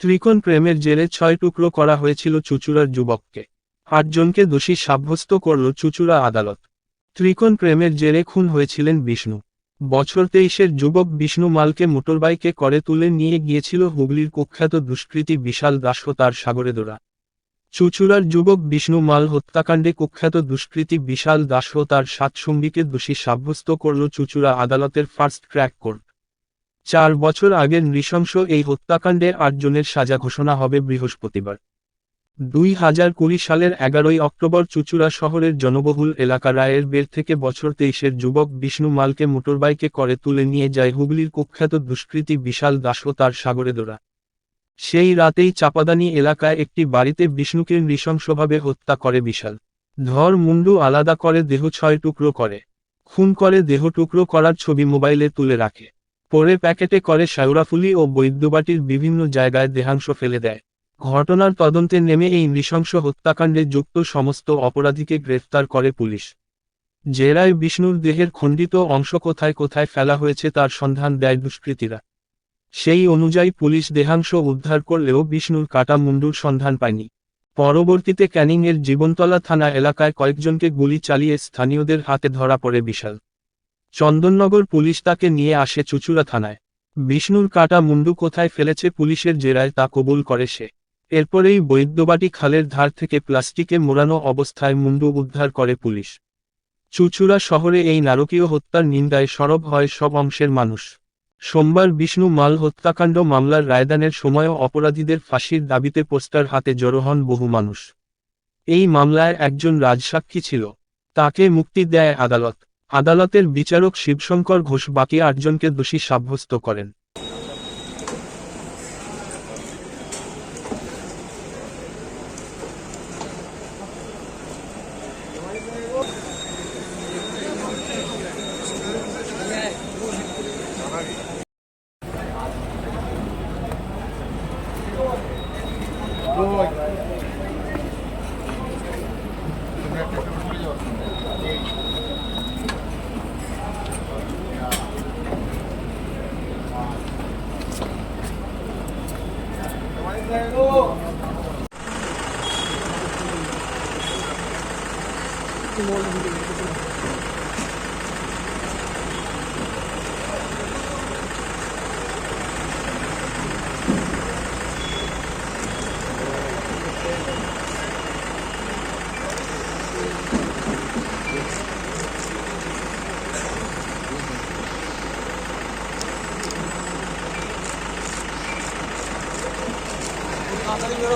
ত্রিকোণ প্রেমের জেরে ছয় টুকরো করা হয়েছিল চুচুড়ার যুবককে। আটজনকে দোষী সাব্যস্ত করল চুচুড়া আদালত। ত্রিকোণ প্রেমের জেরে খুন হয়েছিলেন বিষ্ণু। বছর তেইশের যুবক বিষ্ণু মালকে মোটরবাইকে করে তুলে নিয়ে গিয়েছিল হুগলির কুখ্যাত দুষ্কৃতী বিশাল দাস ও তার সাগরে দোরা চুচুড়ার যুবক বিষ্ণু মাল হত্যাকাণ্ডে কুখ্যাত দুষ্কৃতী বিশাল দাস ও তার সাত সঙ্গীকে দোষী সাব্যস্ত করল চুচুড়া আদালতের ফার্স্ট ট্র্যাক কোর্ট। চার বছর আগের নৃশংস এই হত্যাকাণ্ডে আটজনের সাজা ঘোষণা হবে বৃহস্পতিবার। দুই হাজার কুড়ি সালের এগারোই অক্টোবর চুচুড়া শহরের জনবহুল এলাকা রায়ের বের থেকে বছর তেইশের যুবক বিষ্ণু মালকে মোটরবাইকে করে তুলে নিয়ে যায় হুগলির কুখ্যাত দুষ্কৃতী বিশাল দাস ও তার সাগরে দোরা সেই রাতেই চাপাদানি এলাকায় একটি বাড়িতে বিষ্ণুকে নৃশংসভাবে হত্যা করে বিশাল। ধর মুন্ডু আলাদা করে দেহ ছয় টুকরো করে। খুন করে দেহ টুকরো করার ছবি মোবাইলে তুলে রাখে। পরে প্যাকেটে করে শায়ুরাফুলি ও বৈদ্যবাটির বিভিন্ন জায়গায় দেহাংশ ফেলে দেয়। ঘটনার তদন্তে নেমে এই নৃশংস হত্যাকাণ্ডে যুক্ত সমস্ত অপরাধীকে গ্রেফতার করে পুলিশ। জেরায় বিষ্ণুর দেহের খণ্ডিত অংশ কোথায় কোথায় ফেলা হয়েছে তার সন্ধান দেয় দুষ্কৃতীরা। সেই অনুযায়ী পুলিশ দেহাংশ উদ্ধার করলেও বিষ্ণুর কাটা মুন্ডুর সন্ধান পায়নি। পরবর্তীতে ক্যানিংয়ের জীবনতলা থানা এলাকায় কয়েকজনকে গুলি চালিয়ে স্থানীয়দের হাতে ধরা পড়ে বিশাল। চন্দননগর পুলিশ তাকে নিয়ে আসে চুচুড়া থানায়। বিষ্ণুর কাটা মুন্ডু কোথায় ফেলেছে পুলিশের জেরায় তা কবুল করে সে। এরপরেই বৈদ্যবাটি খালের ধার থেকে প্লাস্টিকে মোড়ানো অবস্থায় মুন্ডু উদ্ধার করে পুলিশ। চুচুড়া শহরে এই নারকীয় হত্যার নিন্দায় সরব হয় সব অংশের মানুষ। সোমবার বিষ্ণু মাল হত্যাকাণ্ড মামলার রায়দানের সময়ও অপরাধীদের ফাঁসির দাবিতে পোস্টার হাতে জড়ো হন বহু মানুষ। এই মামলায় একজন রাজসাক্ষী ছিল। তাকে মুক্তি দেয় আদালত। আদালতের বিচারক শিবশঙ্কর ঘোষ বাকি আটজনকে দোষী সাব্যস্ত করেন Lord. Thank you. 이렇게